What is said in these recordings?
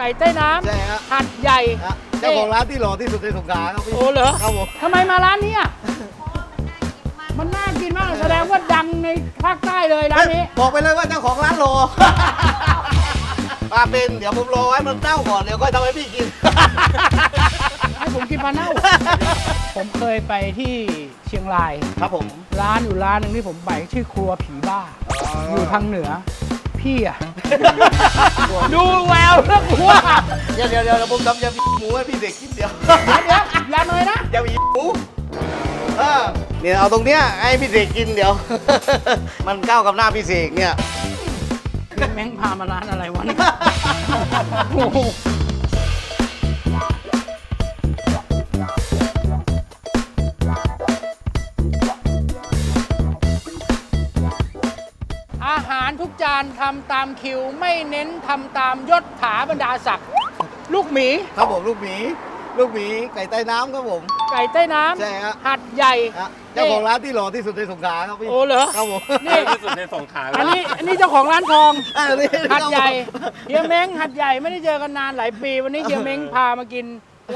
ไก่ใต้น้ใช่ฮะำหัดใหญ่ ฮะเจ้าของร้านที่หล่อที่สุดในสงขลาครับพี่โอ้เหรอ ครับผม ทำไมมาร้านนี้อะมันน่ากินมากเลยแสดงว่าดังในภาคใต้เลยร้านนี้บอกไปเลยว่าเจ้าของร้านหล่อมาเป็นเดี๋ยวผมรอให้มันเน่าก่อนเดี๋ยวค่อยทำให้พี่กิน ให้ผมกินปลาเน่า ผมเคยไปที่เชียงราย ครับผม ร้านอยู่ร้านหนึ่งที่ผมไปชื่อครัวผีบ้า อยู่ทางเหนือ พี่อะ ดูแววเรื่องหัวเดี๋ยวเดี๋ยวเดี๋ยวผมทำยำหมูให้พี่เด็กกินเดียวเดี๋ยวอย่าเลยนะยำหมูเออเนี่ยเอาตรงเนี้ยให้พี่เสกกินเดี๋ยว มันเข้ากับหน้าพี่เสกเนี่ยพี่แม่งพามาร้านอะไรวะเนี่ยโอ้โห กจานทำตามคิว ไม่เน้นทำตามยศถาบรรดาศักดิ์ลูกหมี ครับผมลูกหมีลูกหมีไก่ใต้น้ำครับผม ไก่ใต้น้ำใช่ฮะหัดใหญ่ ฮะเจ้าของร้านที่หล่อที่สุดในสงขลาครับพี่โอ้เหรอ ครับผมนี่ ที่สุดในสงขลาเลยอันนี้อันนี้เจ้าของร้านทอง อ่านี่หัดใหญ่เฮียเม้งหัดใหญ่ไม่ได้เจอกันนานหลายปี วันนี้เฮียเม้งพามากิน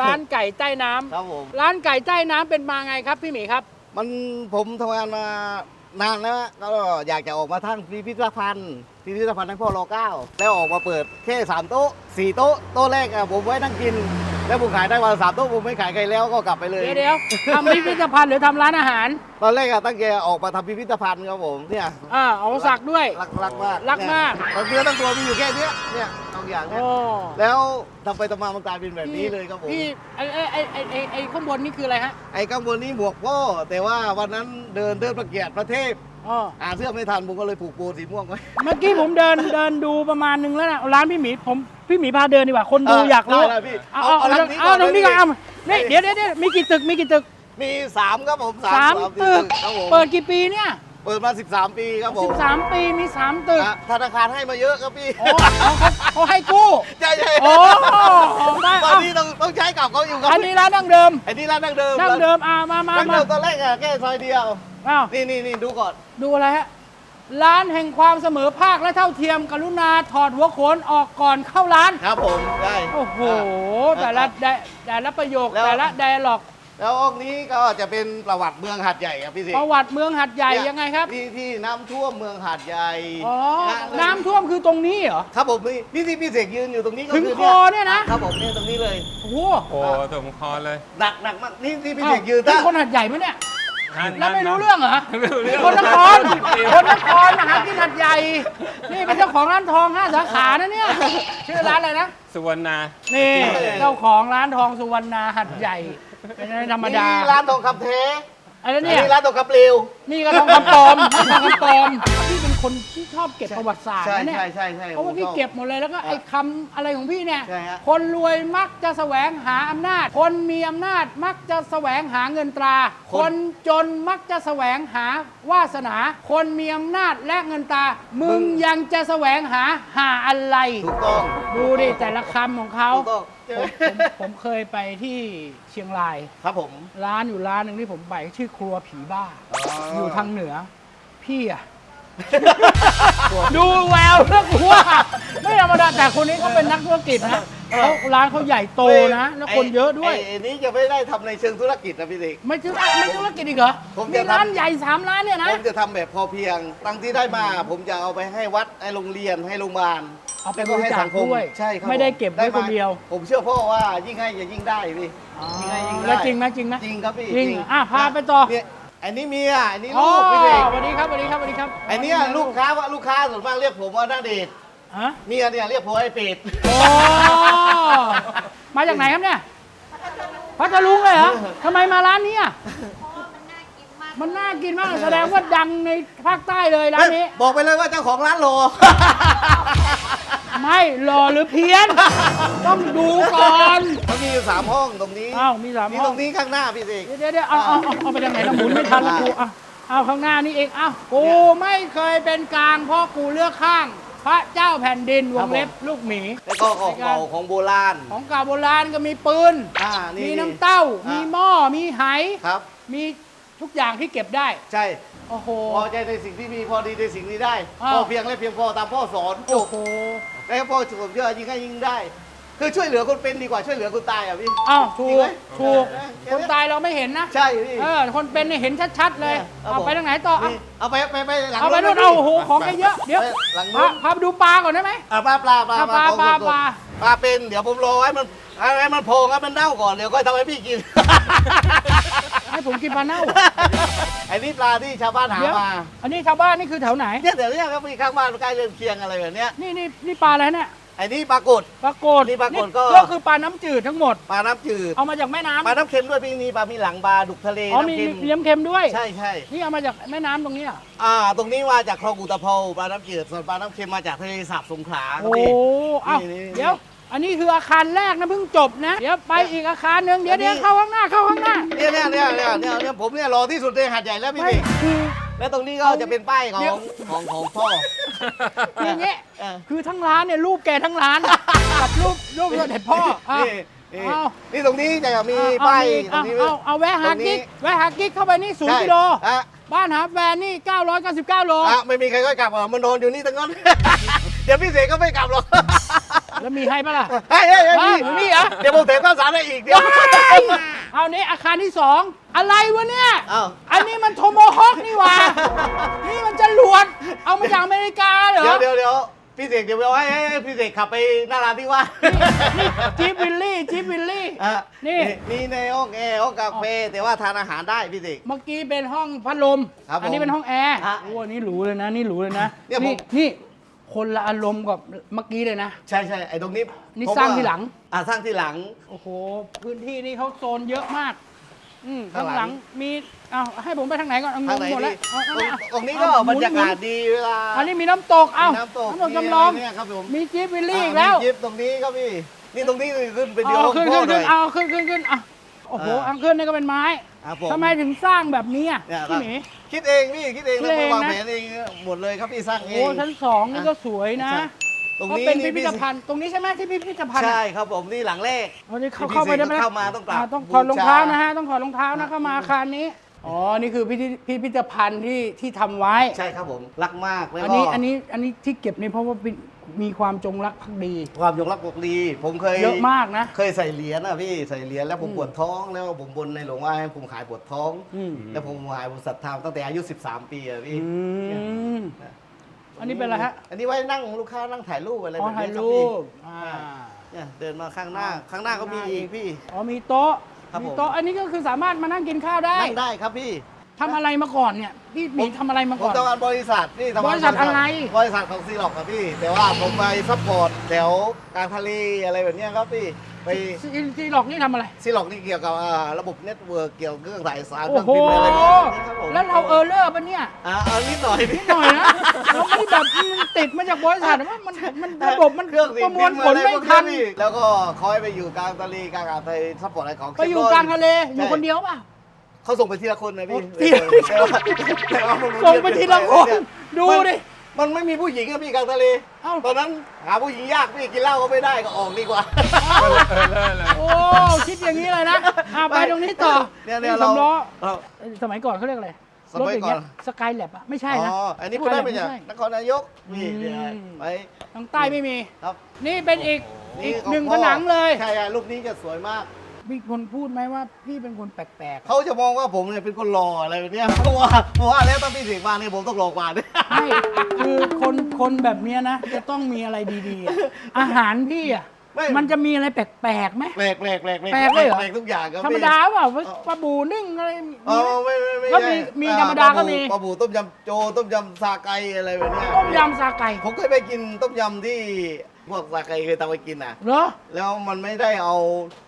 ร้านไก่ใต้น้ำครับผม ร้านไก่ใต้น้ำเป็นมาไงครับพี่หมีครับ มันผมทำงานมานานแล้วก็อยากจะออกมาทั้งพิพิธภัณฑ์ พิพิธภัณฑ์ทั้งพ่อรอเก้าแล้วออกมาเปิดแค่สามโต๊ะสี่โต๊ะโต๊ะแรกอะผมไว้นั่งกิน แล้วผมขายได้วันละสามโต๊ะผมไม่ขายใครแล้วก็กลับไปเลย เดี๋ยวเดี๋ยวทำพิพิธภัณฑ์หรือทำร้านอาหาร ตอนแรกอะตั้งใจออกมาทำพิพิธภัณฑ์ครับผมเนี่ยอ่าเอาสักด้วย รักรักมากรักมาก เนี่ยทั้งเนื้อทั้งตัวมีอยู่แค่เนี้ยเนี่ยสองอย่างเนี่ยโอ้แล้วทำไปทำมามันกลายเป็นแบบนี้เลยครับผม พี่ไอ้ไอ้ไอ้ไอ้ไอ้ไอ้ข้างบนนี่คืออะไรฮะ ไอ้ข้างบนนี้หมวกพ่อแต่ว่าวันนั้นเดินเดินประเกียรติประเทศ อ๋ออ่านเสื้อไม่ทันผมก็เลยผูกโบสีม่วงไว้ เมื่อกี้ผมเดินเดินดูประมาณนึงแล้วนะร้านพี่หมีผมพี่หมีพาเดินดีกว่าคนดูเอออยากรู้ได้ได้พี่เอาเอาเอาเอาเอาเอาตตรรงงนี้นี้ก่ก็อนเอานี่เดี๋ยวเดี๋ยวเดี๋ยวมีกี่ตึกมีกี่ตึกมีสามครับผมสามสี่ตึกครับผมเปิดกี่ปีเนี่ยเปิดมา 13 ปีครับผม13 ปีมี3ตึกอะธนาคารให้มาเยอะครับพี่ โอ้เขาเขาให้กู้ ใช่ใช่ โอ้ได้ตอนเอานี้ต้องต้ องใช้กับเขาอยู่ครับอันนี้ร้านดั้งเดิมไอ้นี่ร้านดั้งเดิมดั้งเดิมอ่ามามาดั้งมาเดิมตอนแรกอะแค่ซอยเดียวอ้าวนี่นี่นี่ดูก่อนดูอะไรฮะร้านแห่งความเสมอภาคและเท่าเทียมกรุณาถอดหัวโขนออกก่อนเข้าร้าน ครับผมได้ โอ้โหอะแต่ละแต่แต่ละประโยคแล้ว แต่ละไดอะล็อก แล้วองค์นี้ก็จะเป็นประวัติเมืองหาดใหญ่ครับพี่สิประวัติเมืองหัดใหญ่เนี่ยังไงครับที่ที่น้ำท่วมเมืองหาดใหญ่อ๋อะน้ำท่วมคือตรงนี้เหรอครับผมนี่นี่ที่พี่เสกยืนอยู่ตรงนี้ก็ถึงคือคอเนี่ยนะครับผมเนี่ยตรงนี้เลยโอ้โหโอ้ถึงคอเลยหนักหนักมากนี่ที่พี่อ้าเสวกยืนเป็ถ้านคนหัดใหญ่ไหมเนี่ยนั่นแล้วไม่นั่นรู้เรื่องเหรอไม่รู้เรื่องคนนครคนนครมหากินหัดใหญ่ นี่เป็นเจ้าของร้านทองห้าสาขานะเนี่ย ชื่อร้านอะไรนะ สุวรรณา นี่ เจ้าของร้านทองสุวรรณาหัดใหญ่เป็นอะ ไรธรรมดานี่ร้านทองคำเทอะไรอันเนี่ย นี้ร้านทองคำเปลวนี่ก็ทองคำปลอมทองคำปลอมพี่เป็นคนที่ชอบเก็บประวัติศาสตร์ใช่นะเนี่ย ใช่ใช่ใช่เพราะว่าพี่เก็บหมดเลยแล้วก็ไอ้คำอะไรของพี่เนี่ย ใช่ฮะ คนรวยมักจะแสวงหาอำนาจ คนมีอำนาจมักจะแสวงหาเงินตรา คนจนมักจะแสวงหาวาสนา คนมีอำนาจและเงินตรา มึงยังจะแสวงหาหาอะไร ถูกต้อง ดูดิแต่ละคำของเขาถูกต้อง ผมผมผมเคยไปที่เชียงราย ครับผม ร้านอยู่ร้านหนึ่งที่ผมไปชื่อครัวผีบ้า อยู่ทางเหนือ พี่อะ ดูแววเรื่องหัวไม่ธรรมดาแต่คนนี้ก็เป็นนักธุรกิจนะเขาร้านเขาใหญ่โตนะ แล้วคนเยอะด้วยไไอ้นี้จะไม่ได้ทำในเชิงธุรกิจนะพี่เด็ก ไม่ธุรไม่ธุรกิจอีกเหรอผมมีจะทำ ร้านใหญ่สามร้านเนี่ยนะ ผมจะทำแบบพอเพียง ตังค์ที่ได้มา ผมจะเอาไปให้วัด ให้โรงเรียน ให้โรงพยาบาลเอาไปแล้วก็ให้สังคมบริจาคด้วยใช่ครับไม่ได้ผเก็บไว้คนเดียว ผมเชื่อพ่อว่ายิ่งให้จะยิ่งได้พี่ อ๋อยิ่งให้ยิ่งได้แล้วจริงไหมจริงไหม จริงครับพี่จริงเหรออะพาไปต่อ เนี่ย อันนี้เมียอันนี้อ๋อลูกพี่เด็กสวัสดีครับสวัสดีครับสวัสดีครับอันเนี้ยลูกค้าว่าลูกค้าส่วนมากเรียกผมว่าหน้าเดชฮะเมียเนี่ยเรียกผมไอ้เป็ดโอ้มาจากไหนครับเนี่ยพัทลุงเลยเหรอทำไมมาร้านนี้อะ มันน่ากินมากแสดงว่าดังในภาคใต้เลยร้านนี้ บอกไปเลยว่าเจ้าของร้านโล ไม่หล่อหรือเพี้ยน ต้องดูก่อนเขามีอยู่สามห้องตรงนี้อ้าวมีสามนี่ห้ตอรงงนี้ข้างหน้าพี่เสกเดี๋ยวเดี๋ยวเอาเอาเอาเอาไปทางไหนเราหมุนไม่ทันแล้วกูอะเอาข้างหน้านี่เองอ้าวกูไม่เคยเป็นกลางเพราะกูเลือกข้าง พระเจ้าแผ่นดินวงเล็บลูกหมี แล้วก็ของเก่าของโบราณ ของเก่าโบราณก็มีปืน อ่านี่มีน้ำเต้าอ่ามีมีหม้อ มีไหครับ มี ทุกอย่างที่เก็บได้ ใช่ โอ้โห พอใจในสิ่งที่มีพอดีในสิ่งนี้ได้ อ้าว พอเพียงและเพียงพอตามพ่อสอนจโอ้บโหแล้วพ่อผมเชื่อยิ่งให้ยิ่งได้ คือช่วยเหลือคนเป็นดีกว่าช่วยเหลือคนตายอะพี่อ้าวถูจริงกไหม ถูกเออ คนตายเราไม่เห็นนะใช่พี่ เออคนเป็นเนี่ยเห็นชัดๆเลยครับเอาผม ไปทางไหนต่อเอานี่เอาไปไปไปหลังเอาไปรนู่ถนเอาโอ้โหของแกเยอะเดี๋ยวไปหลังพารถพาไปดูปลาก่อนได้ไหมอะปลาปลาปลาอะปลาของปลาสดๆปลา ปลาเป็นเดี๋ยวผมรอให้มัน ให้มันโผล่ให้มันเน่าก่อนเดี๋ยวก็ทำให้พี่กิน ให้ผมกินปลาเน่า ไอ้นี่ปลาที่ชาวบ้านหาเดี๋ยวมาอันนี้ชาวบ้านนี่คือแถวไหน เนี่ยเดี๋ยวเนี้ครับพี่ข้างบ้านใกล้เรือนเคียงอะไรแบบเนี้ยนี่นี่นี่ปลาอะไรเนี่ยไอ้นี่ปลากด ปลากดนี่ปลากดก็ ก็คือปลาน้ำจืดทั้งหมด ปลาน้ำจืดเอามาจากแม่น้ำปลาน้ำเค็มด้วยพี่นี่ปลามีหลังปลาดุกทะเลอ๋อมีน้ำเค็มเลี้ยมเค็มด้วย ใช่ใช่นี่เอามาจากแม่น้ำตรงนี้อะอ่า ตรงนี้มาจากคลองอุตภเปาปลาน้ำจืดส่วนปลาน้ำเค็มมาจากทะเลสาบสงขลาครับโอ้พี่ เอ้านี่นี่ เดี๋ยว อันนี้คืออาคารแรกนะเพิ่งจบนะ เดี๋ยวไปอีกอาคารหนึ่งเดี๋ยวอันนี้เดี๋ยวเข้าข้างหน้าเข้าข้างหน้าเนี่ยเนี่ยเนี่ยเนี่ยเนี่ยเนี่ยผมเนี่ยรอที่สุดในหาดใหญ่แล้วพี่ไม่บิ๊กคือ แล้วตรงนี้ก็จะเป็นป้ายขอเดี๋ยวงของของพ่อ คืออย่างเงี้ยเออ คือทั้งร้านเนี่ยรูปแกทั้งร้าน กับรูปรูปเสด็จพ่ออะ นี่นี่เอา นี่ตรงนี้จะมีเอาป้ายเอาตรงนี้ เอาเอาแวะหาตรงนี้กิ๊กแวะหากิ๊กเข้าไปนี่ศูนย์ใช่กิโลอะบ้านหาแฟนนี่ 999 โล อะไม่มีใครก็กลับหรอกมันนอนอยู่นี่ตั้งนั้น เดี๋ยวพี่เสกก็ไม่กลับหรอก แล้วมีให้ปะล่ะเฮ้ยเฮ้ยเฮ้ยอะมีเหรอเดี๋ยวผมเสกข้าวสารให้อีกเดี๋ยว เอานี้อาคารที่สองอะไรวะเนี่ย อ้าวอันนี้มันโทโมฮอคนี่หว่า นี่มันจรวด เอามาจากอเมริกาเหรอ เดี๋ยวเดี๋ยวเดี๋ยวพี่เสกเดี๋ยวเอาให้ให้ให้พี่เสกขับไปหน้าร้านที่ว่านี่จิ๊บวิลลี่จิ๊บวิลลี่ อะนี่ นี่ในห้องแอร์ห้องกาแฟแต่ว่าทานอาหารได้พี่เสก เมื่อกี้เป็นห้องพัดลม ครับผมอันี้เป็นห้องแอร์ฮะโอ้อันนี้หรูเลยนะ นี่หรูเลยนะ เนี่ยผม นี่นี่ คนละอารมณ์กับเมื่อกี้เลยนะ ใช่ใช่ไอ้ตรงนี้นี่ผมสร้างว่ทีหลัง อะสร้างที่หลัง โอ้โห พื้นที่นี่เขาโซนเยอะมาก อืมข้าข้างงหหลัลังง มีเอาให้ผมไปทางไหนก่อนเอางทางงไหนหมดดีแล้วเอาตรงเอาเอาตรงนี้เอก็หมุบรรยากาศหมุนดีเวลาอันนี้มีน้ำตกเอามีน้ำตกน้ำตกจำลอง มีะไรเนี่ยครับผมมีจิ๊บวิลลี่อีกแล้วมียิปตรงนี้ครับพี่ นี่ตรงนี้ขึ้นเป็นเดียวเอาขึ้นพ่ขึ้อนหน่ขึ้อนยเอาขึ้นขึ้นขึ้นอะ โอ้โหอ่า อังขึ้นนี่ก็เป็นไม้ครับผมทำไมถึงสร้างแบบนี้อะเนี่ยพี่หมี คิดเองพี่คิดเองคิดแล้วเองวางนะแผนเองหมดเลยครับพี่สร้างโอ้เอโหงชั้นสองนี่ก็สวยนะใช่ ตรงก็นี้เป็นนี่พิพิธภัณฑ์ตรงนี้ใช่ไหมที่พิพิธภัณฑ์ใช่อะครับผมนี่หลังแรก วันนี้เข้าที่เข้าไปได้ไหมพิเศษเข้ามาต้องกราบต้องถอดรองเท้าบูชานนะฮะต้องถอดรองเท้านะเข้ามาอาคารนี้อ๋อนี่คือพิพิธพิพิธภัณฑ์ที่ที่ทำไว้ ใช่ครับผมรักมากแล้วอันก็นี้อันนี้อันนี้ที่เก็บนี่เพราะว่าเป็น มีความจงรักภักดี ความยกรักปกดีผมเคยเยอะมากนะ เคยใส่เหรียญอะพี่ใส่เหรียญแล้วผมอืมปวดท้องแล้วผมบนในหลวงว่าให้ผมขายปวดท้อง อืม แล้วผมหายผมศรัทธาตั้งแต่อายุ 13 ปีอะพี่ อืม อันนี้เป็นอะไรฮะ อันนี้ไว้นั่งลูกค้านั่งถ่ายรูปอะไรอ๋อแบบถ่ายนี้ครูพี่ปอ่า เนี่ยเดินมาข้างหน้าข้างหน้าก็มีข้างหน้าอีอีกกพี่ อ๋อมีโต๊ะครับมีผม โต๊ะอันนี้ก็คือสามารถมานั่งกินข้าวได้ นั่งได้ครับพี่ ทำอะไรมาก่อนเนี่ยพี่หมีทำอะไรมาผมก่อน ทำงานบริษัทนี่ทำงานบริษัทอะไร บริษัทของซีล็อกครับพี่ แต่ว่าผมไปซัพพอร์ตแถวกลางทะเลอะไรแบบเนี้ยครับพี่ไปซีซีหลอกนี่ทำอะไร ซีล็อกนี่เกี่ยวกับอ่าระบบเน็ตเวิร์กเกี่ยวกับเครื่องถ่ายสารโอ้เครื่องโห พิมพ์อะไรเงี้ยครับผมแล้วเราเออร์เลอร์ปะเนี่ย อ่าเอานิดหน่อยนิดหน่อยนะเราไม่ได้แบบมันติดมาจากบริษัทว่ามันมันระบบมันเครื่องประมวลผลไม่พวกทันพี่แล้วก็คอยไปอยู่กลางทะเลกลางอ่าวไทยซัพพอร์ตอะไรของ ไปอยู่กลางทะเลอยู่คนเดียวเปล่ะ เขาส่งไปทีละคนนะพี่โอ้ทีละแต่ว่าแต่ว่ามันส่งไปทีละคนดูดิมันไม่มีผู้หญิงอะพี่กลางทะเลเอ้า ตอนนั้นหาผู้หญิงยากพี่กินเหล้าก็ไม่ได้ก็ออกดีกว่า เออเลิศเลย โอ้คิดอย่างนี้เลยนะอะไปตรงนี้ต่อเนี่ยเนี่ยนี่เราสำล้อเราสมัยก่อนเขาเรียกอะไรสมัยก่อน สกายแลบอะไม่ใช่นะ อ๋ออันนี้พูดได้ไหมเนี่ยใช่นครนายกนี่อืมเนี่ยไปทางใต้ไม่มี ครับนี่เป็นอีกนี่อีกของหนึ่งพ่ผอนังเลย ใช่ใช่รูปนี้จะสวยมาก มีคนพูดไหมว่าพี่เป็นคนแปลกๆ เขาจะมองว่าผมเนี่ยเป็นคนหล่ออะไรแบบเนี้ยเพราะว่าเพราะว่าแล้วต้องพี่เสียงมาเนี่ยผมต้องหล่อกว่าด้วยไม่คือคนคนแบบเนี้ยนะ จะต้องมีอะไรดีๆอะอาหารพี่อะไม่มันจะมีอะไรแปลกๆไหม แปลกแปลกแปลกแปลกเลยเหรอ แปลกทุกอย่างครับธรรมพี่ดาเปล่าปลาบูนึ่งอะไรมีอ๋อไหม ไม่ไม่ไม่ก็ใช่มีมีอ่ธรรมดาก็มี ปลาบูต้มยำโจต้มยำซาไกอะไรแบบเนี้ยต้มยำซาไก่ ผมเคยไปกินต้มยำที่ พวกซาไกเคยตามไปกินอะ เหรอ แล้วมันไม่ได้เอา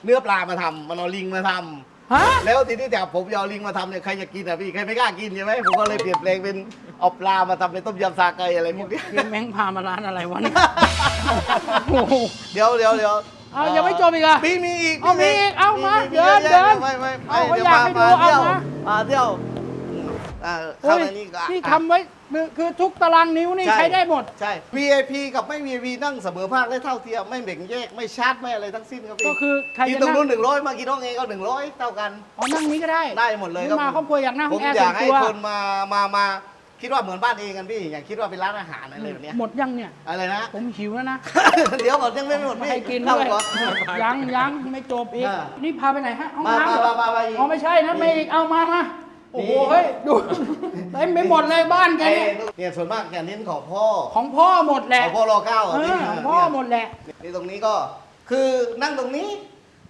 เนื้อปลามาทำมันเอาลิงมาทำฮะ แล้วทีนี้แต่ผมจะเอาลิงมาทำเนี่ยใครจะกินอะพี่ใครไม่กล้ากินใช่ไหมผมก็เลยเปลี่ยนแปลงเป็นเอาปลามาทำเป็นต้มยำซาไกอะไรพวกนี้เพียงแมงพามาร้านอะไรวะเนี่ยโอ้โห เดี๋ยวเดี๋ยวเดี๋ยวเอายังไม่จบอีกเหรอมีมีอีกเอามีอีกเอามาเยเดิอะนแยะเดินไม่ไม่เอาไม่เขาเดี๋ยวอยากให้ดูมาเอาเที่ยวมามาเที่ยวอืมอ่าโอ้เข้ายในนี้ก็นี่ทำไว้ คือคือทุกตารางนิ้วนี่ใช้ได้หมด ใช่ VIP กับไม่ VIP นั่งเสมอภาคและเท่าเทียมไม่แบ่งแยกไม่ชาร์จไม่อะไรทั้งสิ้นครับพี่ก็คือใครกินจะตรงนั่งนู้นหนึ่งร้อยมากินน้องเองก็หนึ่งร้อยเท่ากันอ๋อนั่งนี้ก็ได้ได้หมดเลยนี่ครับมาครอบครัวอยากนั่งผห้อมงแอร์อส่ยาวนกให้ตัวคนมามามาคิดว่าเหมือนบ้านเองกันพี่อย่างคิดว่าเป็นร้านอาหารอะไรแบบเนี้ยหมดยังเนี่ยอะไรนะผมหิวแล้วนะเดี๋ยวก่อนยังไม่หมดไม่พี่ให้กินเข้าด้วยก่อนยังยังไม่จบอีกอ่านี่พาไปไหนฮะห้องมาน้ำมาเหรมาอมามาอีกอ๋อไม่ใช่นะไม่อีกเอามามา โอ้โหนี่เฮ้ยดูเต็มไปหมดเลยบ้านแกไอ้เนี่ยเนี่ยส่วนมากจะเน้นของพ่อ ของพ่อหมดแหขละองพ่อรอเก้าเออะพี่อของพ่อหมดแหละ นี่ตรงนี้ก็คือนั่งตรงนี้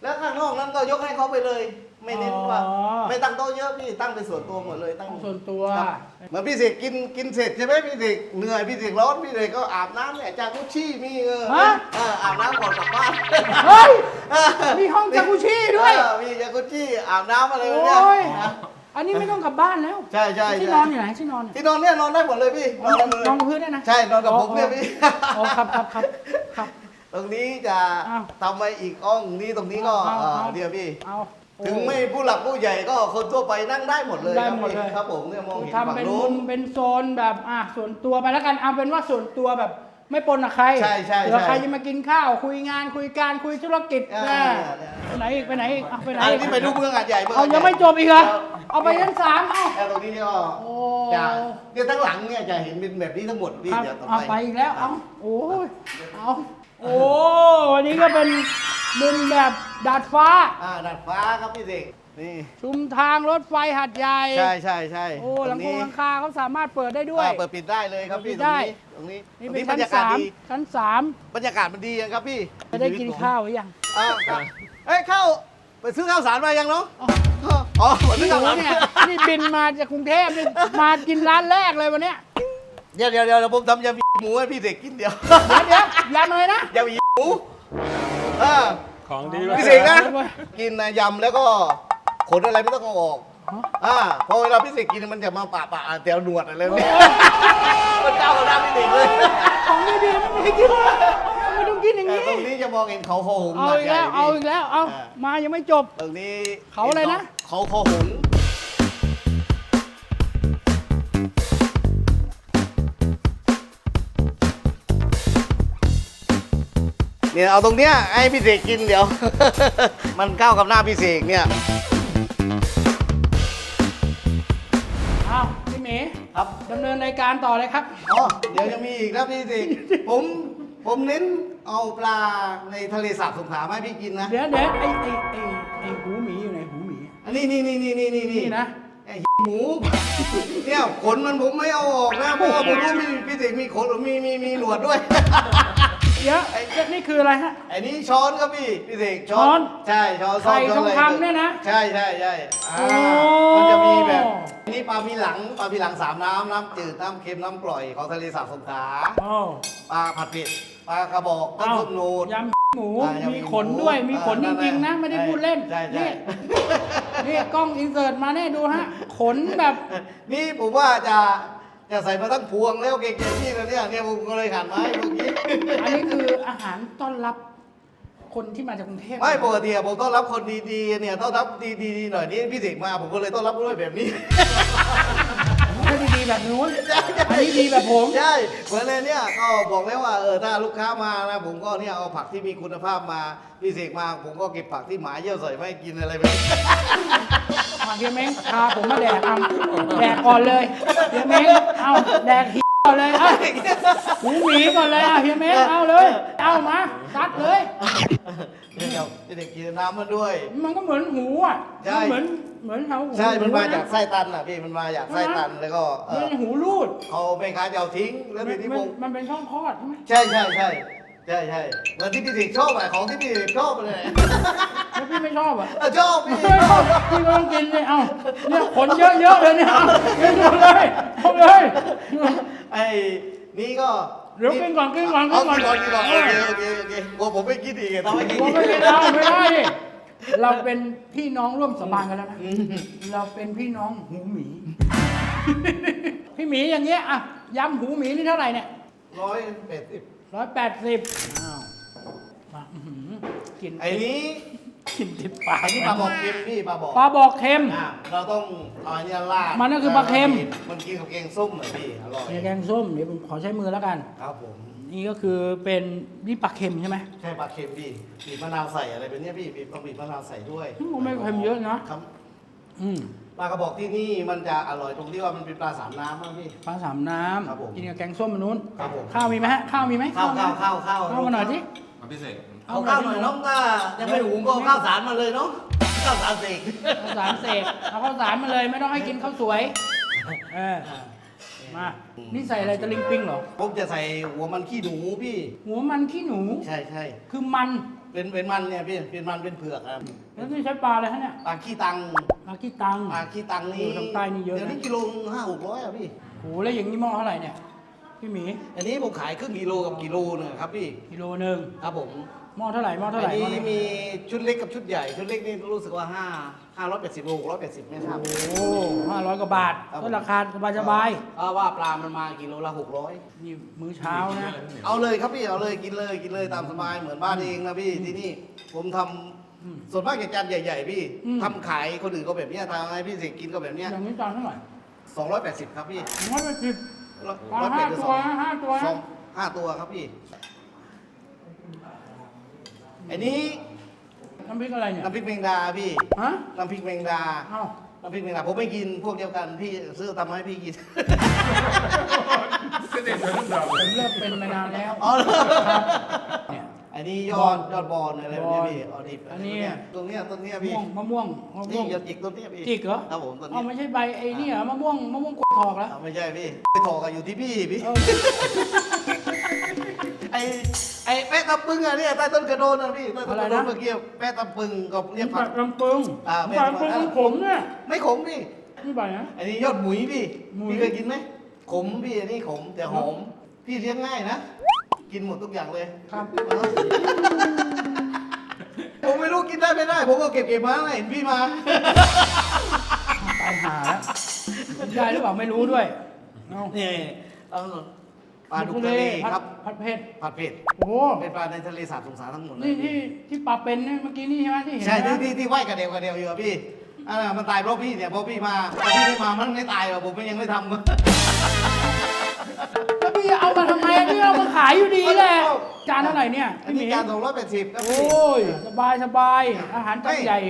แล้วข้างนอกนั้นก็ยกให้เขาไปเลย ไม่เน้นว่าอ๋อ ไม่ตั้งโต๊ะเยอะพี่ตั้งเป็นส่วนตัวหมดเลยตั้งส่วนตัว ครับเหมือนพี่เสกกินกินเสร็จใช่ไหมพี่เสกเหนื่อยพี่เสกร้อนพี่เสกก็อาบน้ำเนี่ยจากุชชี่มีเออฮะ เอออาบน้ำก่อนกลับบ้านเฮ้ย มีห้องจากุชชี่ด้วยเออมีจากุชชี่อาบน้ำอะไรโอแบบเนี้ย้ย อันนี้ไม่ต้องกลับบ้านแล้วใช่ใช่ที่ใช่นอนอยู่ไหนที่นอนเนี่ยที่นอนเนี่ยนอนได้หมดเลยพี่นอนได้หมดเลยนอนกับพื้นได้นะใช่นอนกับผมเนี่ยพี่อ๋อครับครับครับครับตรงนี้จะอ้าวทำไว้อีกห้องนี้ตรงนี้ก็เอาเอ่อเอาเดียวพี่เอาโอ้ถึงไม่ผู้หลักผู้ใหญ่ก็คนทั่วไปนั่งได้หมดเลยได้ครับหมดเลยพี่ครับผมเนี่ยมองเห็นทำฝั่งเป็นนู้มุนมเป็นโซนแบบอะส่วนตัวไปแล้วกันเอาเป็นว่าส่วนตัวแบบ ไม่ปนกับใครใช่ใช่เผื่อใช่ใครจะมากินข้าว คุยงานคุยการคุยธุรกิจอ่านะเนี่ยไปไหนอีกไปไหนอีกเอาไปไหนอันอีกนี้ไปดูเมืองหาดใหญ่เมืองเอาหาดใหญ่ยังไม่จบอีกเหรอเอาไปชั้นสามเอาแล้วตรงนี้ก็โอ้ จะเนี่ยทั้งหลังเนี่ยจะเห็นเป็นแบบนี้ทั้งหมดพี่ครับเดี๋ยวต่อเอาไปไปอีกแล้วเอาโอ้ยเอาโอ้วันนี้ก็เป็นมุมแบบดาดฟ้า อ่าดาดฟ้าครับพี่เสก นี่ ชุมทางรถไฟหัดใหญ่ ใช่ใช่ใช่โอ้หตลัรงงคงนี้หลังคาเขาสามารถเปิดได้ด้วย อ่าเปิดปิดได้เลยครับพี่เปิดปิดได้ ตรงนี้ตนี่รงเป็นี้นบรชั้นรยากาศสามดีชั้นสามบรรยากาศมันดีครับพี่จะได้กินข้าวหรือยังอ่าครับเอ้ยข้าวไปซื้อข้าวสารมายังเนาะอ๋อไปซื้อนี่ข้าวสารเนี่ยนี่บินมาจากกรุงเทพนี่มากินร้านแรกเลยวันเนี้ยเดี๋ยวเดี๋ยวเดี๋ยวผมทำยำหมูให้พี่เสกกินเดี๋ยวเดี๋ยวเดี๋ยวยำเลยนะ ยำหมูเออของดีเอาวะพี่เสกนะ กินนะยำแล้วก็ ขนอะไรไม่ต้องเอาออกฮะอ่าพอเวลาพี่เสกกินมันจะมาปะปะแถวหนวดอะไรเนี่ยมันเจ้ากับหน้าพี่เสกเลยของดีๆไม่ให้กินไม่ต้องกินอย่างแต่นี้ ตรงนี้จะมองเห็นเขาคอหงส์เอาอีกแล้วหดใหญ่เอาอีกแล้วเอาอ่มายังไม่จบ ตรงนี้เขาอะไรนะ เขาคอหงส์เนี่ยเอาตรงเนี้ยให้พี่เสกกินเดี๋ยว มันก้าวกับหน้าพี่เสกเนี่ยเอาพี่หมีครับดำเนินรายการต่อเลยครับ อ๋อเดี๋ยวจะมีอีกนะพี่เสกผมผมเน้นเอาปลาในทะเลสาบสงขลามาให้พี่กินนะเดี๋ยวเดี๋ยวไอ้ไอ้ไอ้ไอ้หูหมีอยู่ไหนหูหมีอันนี้นี่นี่นี่นี่นี่นี่นะไอ้หมูเนี่ยขนมันผมไม่เอาออกนะเพราะว่าผมรู้มีพี่เสกมีขนมีมีมีหนวดด้วย เดี๋ยวนี่คืออะไรฮะ ไอ้นี่ช้อนครับพี่พี่เสกช้อนใช่ช้อนไข่ช้ทองอะไรคำเนี่ยนะใช่ใช่ใช่อ่าโอ้ มันจะมีแบบนี่ปลามีหลังปลามีหลังสามน้ำน้ำจืดน้ำเค็มน้ำกร่อยของทะเลสาบสงขลาโอ้ปลาผัดเผ็ดปลากระบอกต้นเอาส้มนูนยำหมูอ่ายำมีขนด้วยมีขนจริงๆนะ ไม่ได้พูดเล่นใช่ใช่ นี่นี่กล้องอินเสิร์ตมาเนี่ยดูฮะ ขนแบบ นี่ผมว่าจะ จะใส่มาทั้งพวงแล้วเก่งๆนี่นะเนี่ยเนี่ยผมก็เลยหันมาให้เมื่อกี้อันนี้คืออาหารต้อนรับคนที่มาจากกรุงเทพไม่ปกติอะผมต้อนรับคนดีๆเนี่ยต้อนรับดีๆหน่อยนี่พี่เสกมาผมก็เลยต้อนรับด้วยแบบนี้ไม่ได้ดี แบบนู้น อันนี้ดีแบบผม ใช่เหมือนเลยเนี่ยก็บอกแล้วว่าเออถ้าลูกค้ามานะผมก็เนี่ยเอาผักที่มีคุณภาพมาพี่เสกมาผมก็เก็บผักที่หมาเยี่ยวใส่ไม่ให้กินอะไรแบบนี้ มาเฮียเม้งพาผมมาแดกเอาแดกก่อนเลยเฮียเม้งเอาแดกหิ ก่อนเลยเอาหูหมีก่อนเลยเอาเฮียเม้งเอาเลย เอามาซัดเลยเนี่ยเดี๋ยวพี่เด็กกินน้ำมันด้วย มันก็เหมือนหูอะใช่ มันเหมือนเหมือนเขาหูใช่ มันมาะจากไส้ตันอะพี่มันมาจากไส้ตันแล้วก็เอมันอเป็นหูรูดเขาไม่ค้าจะเอาทิ้งแล้วมัทีนนี้มันผมมันเป็นช่องคลอดใช่ไหม ใช่ใช่ใช่ ใช่ใช่เหมือนที่พี่เสกชอบอะของที่พี่เสกชอบเลยแล้วพี่ไม่ชอบอะเออชอบพี่ไม่ชอบพี่ก็ต้องกินเลยเอ้าเนี่ยขนเยอะๆเลยเนี่ยเอากินหมดเลยเอาเลย ไอ้นี่ก็เดี๋ยวกินก่อนกินก่อนกิเอานก่อนกินก่อนกินก่อนโอเคโอเคโอเคกลัวผมไม่กินอีกอะทำให้กินผมอีกไม่กินเราไม่ได้ดิเราเป็นพี่น้องร่วมสาบานกันแล้วนะเราเป็นพี่น้องหูหมี พี่หมีอย่างเงี้ยอะยำหูหมีนี่เท่าไหร่เนี่ย ร้อยแปดสิบ ร้อยแปดสิบอ้าวมาอื้อหือกินไอ้นี้กินติดปากไอ้นี่ปลาบอกเค็มพี่ปลาบอกปลาบอกเค็ม อะเราต้องเอาอันนี้ราดมันก็คือปลาเค็ม มันกินกับแกงส้มเหรอพี่อร่อยในแกงส้มเดี๋ยวผมขอใช้มือแล้วกัน ครับผม นี่ก็คือเป็นนี่ปลาเค็มใช่ไหมใช่ปลาเค็มพี่บีบมะนาวใส่อะไรเป็นเนี้ยพี่บีบต้องบีบมะนาวใส่ด้วยมันไม่เค็มเยอะนะ ครับอืม ปลากระบอกที่นี่มันจะอร่อยตรงที่ว่ามันเป็นปลาสามน้ำครับพี่ ปลาสามน้ครับผมำกินกับแกงส้มมันนู้นครับผม ข้าวมีไหมฮะข้าวมีไหมข้าวมีข้าวไหมข้าวข้าวข้าวมาหน่อยสิเอาพิเศษเอาข้าวหน่อยน้องถ้ายังไม่หุงก็เอาข้าวสารมาเลยเนาะข้าวสารเสกข้าวสารเสกเอาข้าวสารมาเลยไม่ต้องให้กินข้าวสวยเออมานี่ใส่อะไรตะลิงปิงเหรอผมจะใส่หัวมันขี้หนูพี่ หัวมันขี้หนู ใช่ใช่คือมัน เป็นเป็นมันเนี่ยพี่เป็นมันเป็นเผือกครับแล้วนี่ใช้ปลาอะไรฮะเนี่ยปลาขี้ตังปลาขี้ตังปลาขี้ตังนี่โอ้ทางใต้นี่เยอะนะเดี๋ยวนี้กิโลห้าหกร้อยอะพี่โหแล้วอย่างนี้หม้อเท่าไหร่เนี่ยพี่หมี อันนี้ผมขายครึ่งกิโลกับกิโลเนี่ยครับพี่กิโลหนึ่งครับผมหม้อเท่าไหร่หม้อเท่าไหอัร่นหม้อนี้นี้มีชุดเล็กกับชุดใหญ่ชุดเล็กนี่รู้สึกว่าห้า ห้าร้อยแปดสิบหกร้อยแปดสิบไม่ทราบ โอ้ห้าร้อยกว่าบาทครับก็ราคาสบายสบายเพราะว่าปลามันมากิโลละหกร้อยๆนี่มื้อเช้านะเอาเลยครับพี่เอาเลยกินเลยกินเลยตามสบายเหมือนบ้านเองนะพี่ที่นี่ผมทำอืม ส่วนมากจะจานใหญ่ๆพี่อืม ทำขายคนอื่นก็แบบเนี้ยทำให้พี่เสกกินก็แบบเนี้ยอย่างนี้จานเท่าไหร่สองร้อยแปดสิบครับพี่ผมว่าเป็นสิบร้อยปลาร้อยแปห้าดสิบตัสวองนะห้าตัวสอนะงห้าตัวครับพี่อันนี้ น้ำพริกอะไรเนี่ย น้ำพริกแมงดาพี่ฮะ น้ำพริกแมงดาเอ้า น้ำพริกแมงดาผมไม่กินพวกเดียวกันพี่ซื้อทำให้พี่กินเสด็จเดินดาวผมเลิกเป็นมานานแล้วอ๋อเหรอ ครับเนี่ย อันนี้ยอดยอดบอลอะไรแบบเนี้ยพี่บอล ออดิบอันนี้ ตรงเนี้ยต้นเนี้ยมะพี่ม่วงมะม่วงมะม่นี่วงยอดจิกต้นเนี้ยพี่จิกเหรอครับผมต้นเอานี้ไม่ใช่ใบไอ้นี่เหรอมะม่วงมะม่วงกวดถอกแล้ว อ่าไม่ใช่พี่ไปถอกกันอยู่ที่พี่พี่ เออไอ้ไอ้แป๊ะตะปึงอะเนี่ยใต้ต้นกระโดนอะพี่ใต้ต้นกระโดนเมื่อกี้แป๊ะตะปึงก็เรียกนี่ผัผักกลำปึงอ่า ผักลำปึงมันขมเนี่ยไม่ขมพี่นี่ใบนะ อันนี้ยอดหมุยพี่หมุย พี่เคยกินไหมขมพี่อันนี้ขมแต่หอมพี่เลี้ยงง่ายนะกินหมดทุกอย่างเลยครับผมไม่รู้กินได้ไม่ได้ ผมก็เก็บเก็บมาเห็นพี่มา ตายหาแล้วกินได้หรือเปล่าไม่รู้ด้วยเอา นี่เอาปลาดุกทะเลผัดครับ ผัดเผ็ดผัดเผ็ดโอ้เป็นปลาในทะเลสาบสงสารทั้งหมดเลยนี่ที่ที่ปลาเป็นเนี่ยเมื่อกี้นี่ใช่ไหมที่เห็นใช่ที่นะที่ที่ไหวกระเดียวกระเดียวอยู่อะพี่อ่ามันตายเพราะพี่เนี่ยเพราะพี่มาถ้าพี่ไม่มามันไม่ตายหรอกผมยังไม่ทำแล้วพี่เอามาทำไมอะพี่เอามาขายอยู่ดีแหละจานเท่าไหร่เนี่ยอันพี่หนี้มีจานสองร้อยแปดสิบครับโอ้พี่ยสบายสบายอาหารจานใหญ่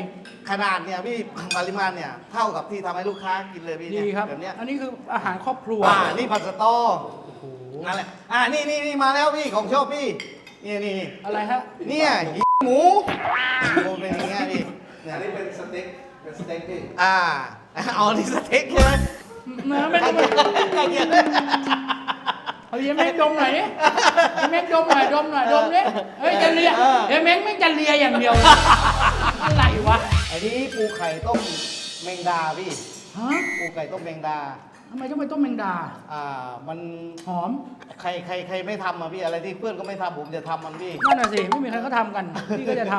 ขนาดเนี่ยพี่ปริมาณเนี่ยเท่ากับที่ทำให้ลูกค้ากินเลยพี่ดีเนี่ยครับ แบบเนี้ยอันนี้คืออาหารครอบครัว อ่านี่ผัดสตอโอ้โห นั่นแหละ อ่านี่นี่นี่มาแล้วพี่ของชอบพี่ นี่นี่นี่อะไรฮะเนี่ยหมูหมูเป็นอย่างเงี้ยพี่อันนี้เป็นสเต็ก เป็นสเต็กพี่อ่าเอาอันนี่สเต็กใช่ไหมเนื้อไม่ต้องใกล้เคียงเอาเฮียเม้งดมหน่อยดิเฮียเม้งดมหน่อยดมหน่อยดมดิเฮ้ยจะเลียเฮียเม้งไม่จะเลียอย่างเดียวเลยอะไรวะอันนี้ปูไข่ต้มแมงดาพี่ฮะปูไก่ต้มแมงดาทำไมต้องไปต้มแมงดา อ่ามันหอม ใครใครใครไม่ทำอะพี่อะไรที่เพื่อนก็ไม่ทำผมจะทำมันพี่นั่นน่ะสิ ไม่มีใครเขาทำกัน พี่ก็จะท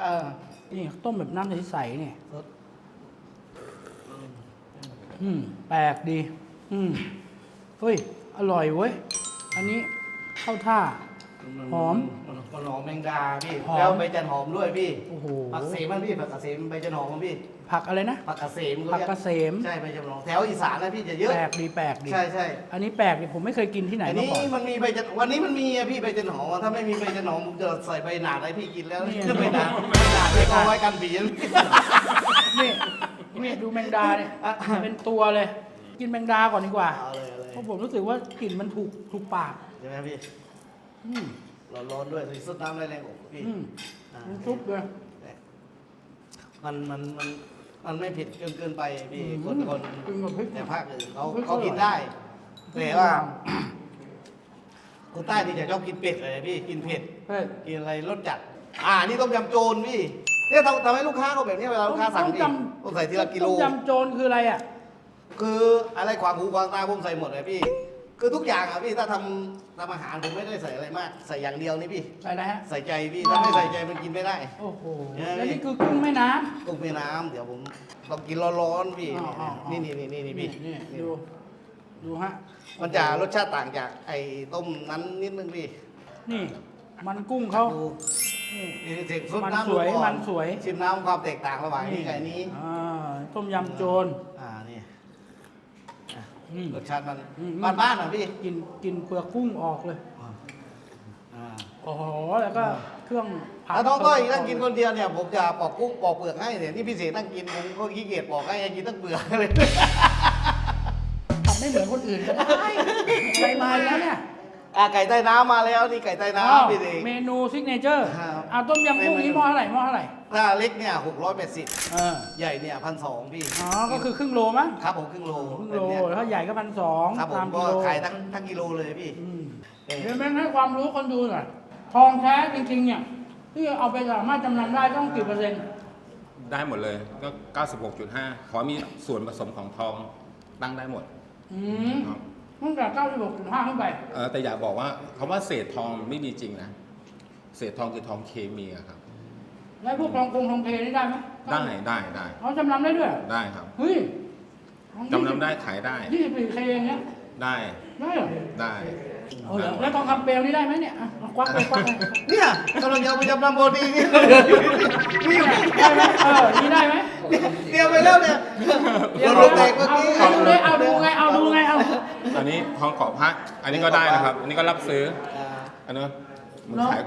เออำนี่ต้มแบบน้ำใสๆนี่อืมแปลกดี อืมเฮ้ย อร่อยเว้ย อันนี้เข้าท่า หอม มันหอมแมงดาพี่ หอม แล้วใบจันหอมด้วยพี่ โอ้โหผักเสมมันพี่ ผักกระเสมใบจันหอมมันพี่ ผักอะไรนะ ผักกระเสมผักกระเสมใช่ใบจันหอมแถวอีสานนะพี่จะเยอะ แปลกดีแปลกดี ใช่ใช่อันนี้แปลกดิผมไม่เคยกินที่ไหนอันมานี้ก่อน มันมีใบจันวันนี้มันมีอะพี่ใบจันหอมอะถ้าไม่มีใบจันหอมผมจะใส่ใบหนาดให้พี่กินแล้วนี่จะใบหนาดใบหนาดที่เอาไว้กันผีนี่นี่ดูแมงดาเนี่ยอะ เป็นตัวเลย กินแมงดาก่อนดีกว่า เอาเลยเอาเลยเพราะผมรู้สึกว่ากลิ่นมันถูกถูกปาก ใช่ไหมพี่ อืม ร้อนๆด้วยซุดน้ำแรงๆอกพี่อืมอ่ามันซุปเลย มันมันมันมันไม่ผิดเกินเกินไปพี่อืมคนคนกินกับพริกแต่ภาคอื่นเขาพริกเขากินอร่อย ได้แต่ว่า คนใต้ที่จะชอบกินเป็ดเลยพี่กินเผ็ดเฮ้ยกินอะไรรสจัด อ่า นี่ต้มยำโจรพี่ เนี่ยทำทำให้ลูกค้าเขาแบบนี้เวลาลูกค้าสั่งพี่ต้องใส่ทีละกิโล ต้มยำโจรคืออะไรอะ คืออะไรขวางหูขวางตาผมใส่หมดเลยพี่ คือทุกอย่างอะพี่ถ้าทำ ทำอาหารผมไม่ได้ใส่อะไรมาก ใส่อย่างเดียวนี่พี่ใส่อะไรฮะ ใส่ใจพี่ ถ้าไม่ใส่ใจมันกินไม่ได้ โอ้โห เอ้ยแล้วนี่คือกุ้งแม่น้ กุ้งแม่น้ำเดี๋ยวผมต้องกินร้อนๆพี่ อ๋ออ๋ออ๋อนี่นี่นี่นี่นี่ำพี่นี่ดู ดูฮะมันจะรสชาติต่างจากไอ้ต้มนั้นนิดนึงพี่นี่ มันกุ้งเขาดูนี่ นี่เสร็จซุปมันน้ำสวยดูก่อมันสวย ชิมน้ำความแตกต่างระหว่างนี้กับอันนี้ อ่าต้มยำโจร อ่านี่อะอืมรสชาติมันอืมบ้านๆอะพี่กินกินเปลือกกุ้งออกเลยอ่าโอ้โหแล้วก็เครื่องผัดถ้าน้องต้อยนั่งกินคนเดียวเนี่ยผมจะปอกกุ้งปอกเปลือกให้เนี่ยนี่พี่เสกนั่งกินผมก็ขี้เกียจปอกให้กินตั้งเปลือกเลยทำไม่เหมือนคนอื่นก็ได้อะไรมาอีกแล้วเนี่ยอะไก่ใต้น้ำมาแล้วนี่ไก่ใต้อ้าวน้ำพี่เสกเมนูซิกเนเจอร์ครับเอาต้มยำกุ้งนี้หม้อเท่าไหร่หม้อเท่าไหร่ถ้าเล็กเนี่ยหกร้อยแปดสิบเออใหญ่เนี่ยพันสองพี่อ๋อก็คือครึ่งโลมั้งครับผมครึ่งโลครึ่งแบบโลเนี้ยถ้าใหญ่ก็พันสองครับผมตามก็กิโลขายทั้งทั้งกิโลเลยพี่อืมเออเดี๋ยวแม่งให้ความรู้คนดูหน่อยทองแท้จริงๆเนี่ยที่เอาไปสามารถจำนำได้ต้องกี่เปอร์เซ็นต์ได้หมดเลยก็ 96.5 ขอมีส่วนผสมของทองตั้งได้หมดอืมครับตั้งแต่96.5ขึ้นไปเออแต่อยากบอกว่าคำว่าเศษทองไม่มีจริงนะ เศษทองคือทองเคมีอะครับ แล้วพวกทองคงทองเทนี่ได้ไหมได้ได้ได้เขาจำนำได้ด้วยได้ครับเฮ้ยจำนำได้ขายได้ยี่สิบสี่เคอย่างเงี้ยได้ได้เหรอได้เอาเหรอแล้วทองคำเปลวนี่ได้ไหมเนี่ยอะเอาควักเลยควักเลยเนี่ยกำลังจะเอาไปจำนำโบดีนี่นี่ได้ไหมเออนี่ได้ไหมเตรียมไปแล้วเนี่ยคนรู้แตกเมื่อกี้เอาดูเลยเอาดูไงเอาดูไงเอาอันนี้ทองกรอบพระอันนี้ก็ได้นะครับ อันนี้ก็รับซื้ออันนี้ มึงขาย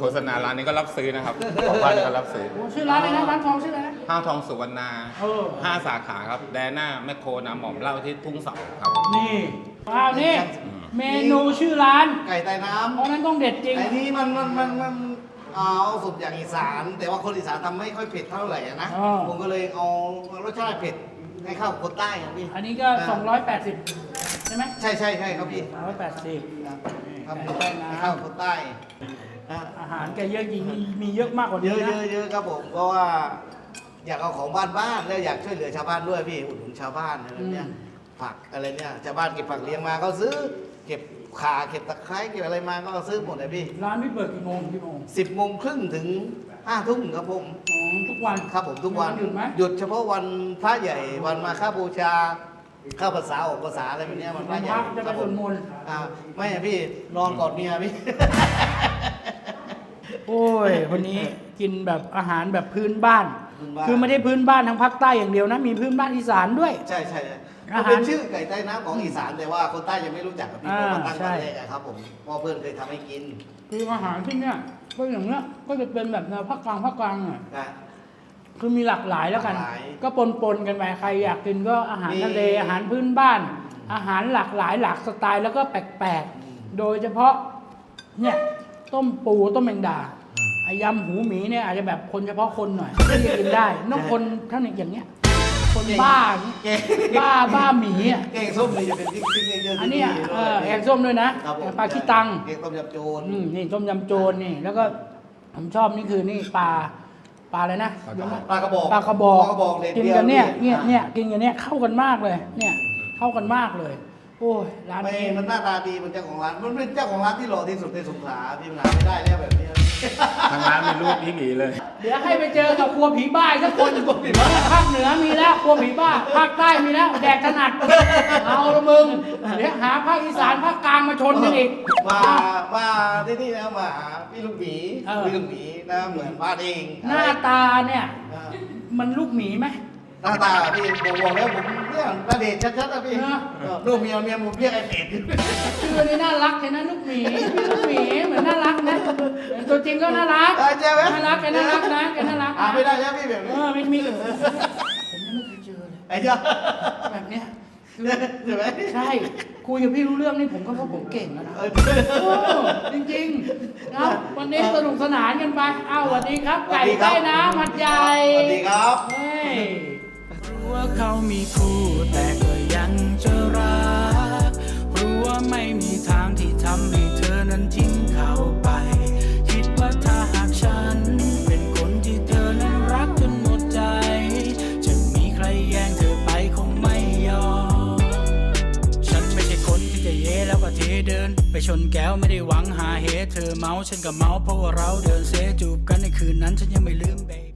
โฆษณาร้านนี้ก็รับซื้อนะครับกรอบพระนี่ก็รับซื้อ โอ้ชื่อร้านอะไรนะร้านทองชื่ออะไรนะ ห้างทองสุวรรณาเออ ห้าสาขาครับ แดน่า แมคโครน้ำหม่อมเหล้าที่ทุ่งเสาครับผมนี่อ้าวนี่เมนูชื่อร้านไก่ใต้น้เพราะนั้นต้องเด็ดจริงำไอ้นี่มันมันมันมันเอาสูตรอย่างอีสาน แต่ว่าคนอีสานทำไม่ค่อยเผ็ดเท่าไหร่นะอ๋อผมก็เลยเอารสชาติเผ็ดให้เข้าคนใต้ครับพี่อันนี้ก็ 280 ใช่ไหมใช่ใช่ใช่ครับพี่ 280 ครับครับไก่ใต้น้ำให้เข้าคนใต้อะอาหารแกเยอะจริงมีมีเยอะมากกว่าเยนี้อะเยนะอะเยอะครับผมเพราะว่า อยากเอาของบ้านบ้านแล้วอยากช่วยเหลือชาวบ้านด้วยพี่อุดหนุนชาวบ้านอะไรเนี่ยผักอะไรเนี่ยชาวบ้านเก็บผักเลี้ยงมาก็ซื้อ เก็บข่าเก็บตะไคร้เก็บอะไรมาก็ซื้อหมดเลยพี่ร้านพี่เปิดกี่โมงกี่โมงสิบโมงครึ่งถึงห้าทุ่มครับผม อ๋อทุกวันครับผมทุกวัน หยุดไหมหยุดเฉพาะวันพระใหญ่วันมาฆบูชา เข้าภาษาออกภาษาอะไรแบบเนี้ยวันพวัระนใหญ่พักจะคไปรับสผวมดมนต์อ่าไม่อะพี่นอนกอดเมียพี่ โอ้ยวันนี้กินแบบอาหารแบบพื้นบ้าน พื้นบ้าน คือไม่ได้พื้นบ้านทางภาคใต้อย่างเดียวนะ มีพื้นบ้านอีสานด้วย ใช่ใช่อามันหารเป็นชื่อไก่ใต้น้ำของอีสานแต่ว่าคนใต้ยังไม่รู้จักกับพี่อ่า เพราะมาตั้งใช่ตอนแรกอะครับผมเพราะเพื่อนเคยทำให้กินคืออาหารที่เนี่ยก็อย่างเนี้ยก็จะเป็นแบบแนวภาคกลางภาคกลางอะ นะ คือมีหลากหลายแล้วกัน หลากหลาย ก็ปนปนๆกันไปใครอยากกินก็อาหารมีทะเลอาหารพื้นบ้าน อาหารหลากหลายหลากสไตล์แล้วก็แปลกๆ โดยเฉพาะเนี่ยต้มปูต้มแมงดาไอยำหูหมีเนี่ยอาจจะแบบคนเฉพาะคนหน่อยที่จะกินได้นอกคนเท่านี้อย่างเงี้ย คนบ้าอย่างเงี้ยแกงบ้าบ้าหมีอะ แกงส้มเลยจะเป็นซิกซิกเนเจอร์อันเนี้ยเออแกงส้มด้วยนะครับผมปลาขี้ตัง แกงต้มยำโจร อืมนี่ต้มยำโจรนี่แล้วก็ผมชอบนี่คือนี่ปลา ปลาอะไรนะปลากระบอกปลากระบอกปลากระบอกเด็ดกินดีวกันเนี่ยพี่เนี่ยเนี่ยกินกันเนี่ยเข้ากันมากเลย เนี่ยเข้ากันมากเลยโอ้ยร้านไม่นี้มันหน้าตาดีมันเจ้าของร้านมันเป็นเจ้าของร้านที่หล่อที่สุดในสงขลาพี่มันหาไม่ได้แล้วแบบนี้ทางร้านมีรูปพี่หมีเลย เดี๋ยวให้ไปเจอกับครัวผีบ้าอีกสักคนภาคเหนือมีแล้วครัวผีบ้าภาคใต้มีแล้วแดกถนัดเอาละมึงเดี๋ยวหาภาคอีสานภาคกลางมาชนกันอีก มามาที่นี่นะมาหาพี่ลูกหมีเออ พี่ลูกหมีนะเหมือนบ้านเองหน้าตาเนี่ยอ่ามันลูกหมีไหม หน้าตาพี่ผมบอกแล้วผมเนี่ยนาเดชน์ชัดๆนะพี่เนอะเออลูกเมียเมียผมเรียกไอ้เป็ดชื่อนี่น่ารักใช่นะลูกหมีพี่ลูกหมีเหมือนน่ารักนะแต่ตัวจริงก็น่ารักเออใช่ไหมน่ารักแกน่ารักนะแกน่ารักอ่านะไม่ได้แล้วพี่แบบเอนี้อไม่มีผมยังไม่เคยเจอเลยไอ้เจ้าแบบเนี้ยคือใช่ไหมใช่คุยกับพี่รู้เรื่องนี่ผมก็ว่าผมเก่งแล้วนะเออโอ้จริงๆเอาวันนี้สนุกสนานกันไปอ้าวสวัสดีครับสวัไก่สดีครับใต้น้ำหัดใหญ่สวัสดีครับ เฮ้ยรู้ ว่าเขามีคู่แต่ก็ยังจะรัก รู้ว่าไม่มีทางที่ทำให้เธอนั้นทิ้งเขาไป คิดว่าถ้าหากฉัน เป็นคนที่เธอนั้นรักจนหมดใจ จะมีใครแย่งเธอไปคงไม่ยอม ฉันไม่ใช่คนที่จะเย่แล้วก็เทเดิน ไปชนแก้วไม่ได้หวังหาเหตุเธอเมา ฉันก็เมาเพราะว่าเราเดินเซจูบกันในคืนนั้นฉันยังไม่ลืมเบ